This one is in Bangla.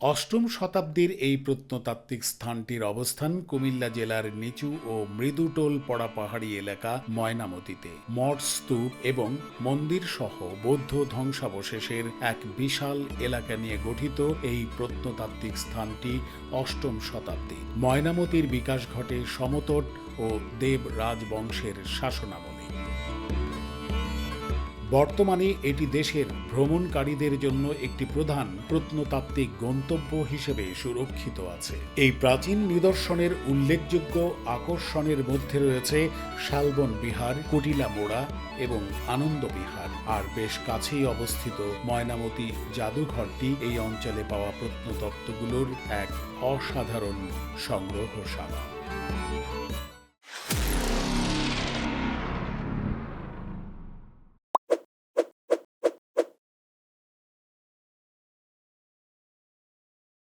অষ্টম শতাব্দীর এই প্রত্নতাত্ত্বিক স্থানটির অবস্থান কুমিল্লা জেলার নিচু ও মৃদুটোল পড়া পাহাড়ি এলাকা ময়নামতিতে। মঠ স্তূপ এবং মন্দির সহ বৌদ্ধ ধ্বংসাবশেষের এক বিশাল এলাকা নিয়ে গঠিত এই প্রত্নতাত্ত্বিক স্থানটি অষ্টম শতাব্দী। ময়নামতির বিকাশ ঘটে সমতট ও দেব রাজবংশের শাসনামলে। বর্তমানে এটি দেশের ভ্রমণকারীদের জন্য একটি প্রধান প্রত্নতাত্ত্বিক গন্তব্য হিসেবে সুরক্ষিত আছে। এই প্রাচীন নিদর্শনের উল্লেখযোগ্য আকর্ষণের মধ্যে রয়েছে শালবন বিহার, কুটিলা মোড়া এবং আনন্দ বিহার। আর বেশ কাছেই অবস্থিত ময়নামতি জাদুঘরটি এই অঞ্চলে পাওয়া প্রত্নতত্ত্বগুলোর এক অসাধারণ সংগ্রহশালা।